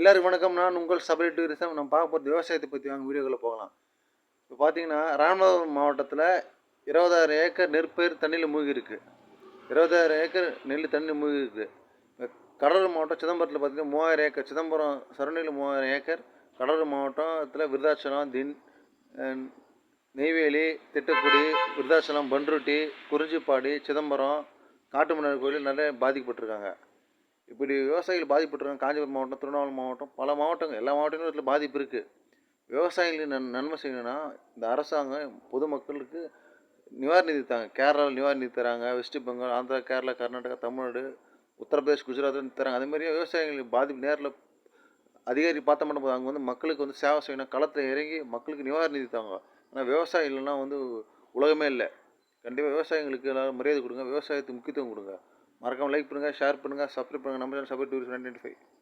எல்லாருக்கும் வணக்கம். நான் உங்கள் சபரி டூரிசம் நம்ம பார்க்க போகிறது விவசாயத்தை பற்றி வாங்க வீடியோக்குள்ளே போகலாம். இப்போ பார்த்தீங்கன்னா ராமநாதபுரம் மாவட்டத்தில் இருபதாயிரம் ஏக்கர் நெற்பயிர் தண்ணியில் மூழ்கி இருக்கு இருபதாயிரம் ஏக்கர் நெல் தண்ணி மூழ்கி கடலூர் மாவட்டம் சிதம்பரத்தில் பார்த்தீங்கன்னா மூவாயிரம் ஏக்கர் சிதம்பரம் சரணியில் மூவாயிரம் ஏக்கர் கடலூர் மாவட்டத்தில் விருதாச்சலம் தின் நெய்வேலி திட்டுக்குடி விருதாச்சலம் பன்ருட்டி குறிஞ்சிப்பாடி சிதம்பரம் காட்டுமன்னர் கோயில் நிறைய பாதிக்கப்பட்டிருக்காங்க. இப்படி விவசாயிகள் பாதிப்பட்டுருக்காங்க. காஞ்சிபுரம் மாவட்டம் திருவண்ணாமலை மாவட்டம் பல மாவட்டங்கள் எல்லா மாவட்டங்களும் இதில் பாதிப்பு இருக்குது விவசாயிகளுக்கு நன் நன்மை செய்யணும்னா இந்த அரசாங்கம் பொதுமக்களுக்கு நிவாரண நிதி தாங்க கேரளாவில் நிவாரண நிதி தராங்க. வெஸ்ட் பெங்கால் ஆந்திரா கேரளா கர்நாடகா தமிழ்நாடு உத்தரப்பிரதேஷ் குஜராத் தராங்க. அதே மாதிரி விவசாயிகளுக்கு பாதிப்பு நேரில் அதிகாரி பார்த்த மட்டும் போது அங்கே வந்து மக்களுக்கு வந்து சேவை செய்யணும். களத்தில் இறங்கி மக்களுக்கு நிவாரண நிதி தாங்க ஆனால் விவசாயம் இல்லைன்னா வந்து உலகமே இல்லை. கண்டிப்பாக விவசாயிகளுக்கு எல்லோரும் மரியாதை கொடுங்க. விவசாயத்துக்கு முக்கியத்துவம் கொடுங்க. மறக்காமல் லைக் பண்ணுங்கள் ஷேர் பண்ணுங்கள் சப்ஸ்கிரைப் பண்ணுங்கள் நம்ம channel Sabari tourist ninety five